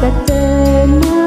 แต่เจอหน้า